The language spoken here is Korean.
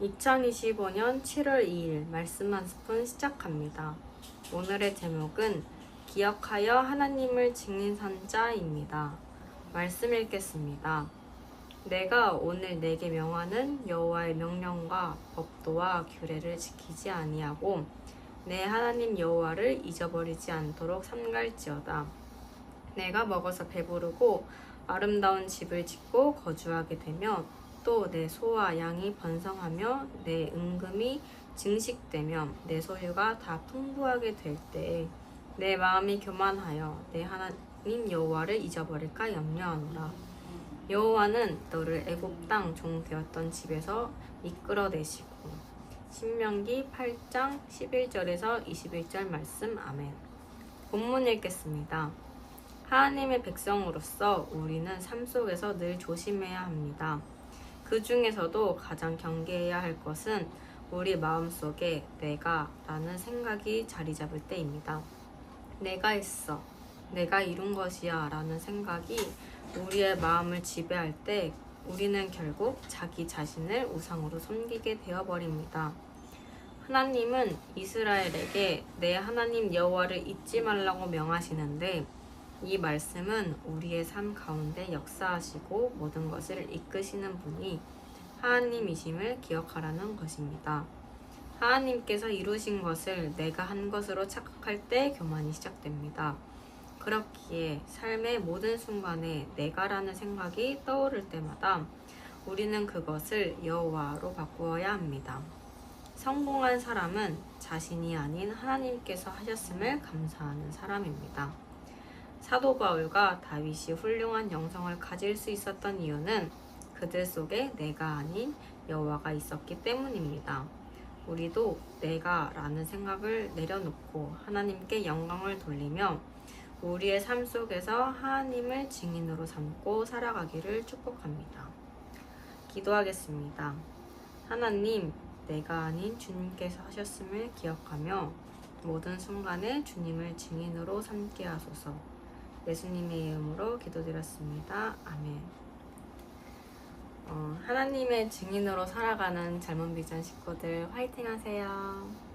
2025년 7월 2일 말씀 한 스푼 시작합니다. 오늘의 제목은 기억하여 하나님을 지닌 산자입니다. 말씀 읽겠습니다. 내가 오늘 내게 명하는 여호와의 명령과 법도와 규례를 지키지 아니하고 내 하나님 여호와를 잊어버리지 않도록 삼갈지어다. 내가 먹어서 배부르고 아름다운 집을 짓고 거주하게 되면 또 내 소와 양이 번성하며 내 은금이 증식되며 내 소유가 다 풍부하게 될 때에 내 마음이 교만하여 내 하나님 여호와를 잊어버릴까 염려하노라. 여호와는 너를 애굽 땅 종되었던 집에서 이끌어내시고 신명기 8장 11절에서 21절 말씀 아멘. 본문 읽겠습니다. 하나님의 백성으로서 우리는 삶 속에서 늘 조심해야 합니다. 그 중에서도 가장 경계해야 할 것은 우리 마음속에 내가 라는 생각이 자리 잡을 때입니다. 내가 했어. 내가 이룬 것이야 라는 생각이 우리의 마음을 지배할 때 우리는 결국 자기 자신을 우상으로 섬기게 되어버립니다. 하나님은 이스라엘에게 내 하나님 여호와를 잊지 말라고 명하시는데 이 말씀은 우리의 삶 가운데 역사하시고 모든 것을 이끄시는 분이 하나님이심을 기억하라는 것입니다. 하나님께서 이루신 것을 내가 한 것으로 착각할 때 교만이 시작됩니다. 그렇기에 삶의 모든 순간에 내가라는 생각이 떠오를 때마다 우리는 그것을 여호와로 바꾸어야 합니다. 성공한 사람은 자신이 아닌 하나님께서 하셨음을 감사하는 사람입니다. 사도 바울과 다윗이 훌륭한 영성을 가질 수 있었던 이유는 그들 속에 내가 아닌 여호와가 있었기 때문입니다. 우리도 내가라는 생각을 내려놓고 하나님께 영광을 돌리며 우리의 삶 속에서 하나님을 증인으로 삼고 살아가기를 축복합니다. 기도하겠습니다. 하나님, 내가 아닌 주님께서 하셨음을 기억하며 모든 순간에 주님을 증인으로 삼게 하소서. 예수님의 이름으로 기도드렸습니다. 아멘. 어, 하나님의 증인으로 살아가는 젊은 비전 식구들 화이팅 하세요.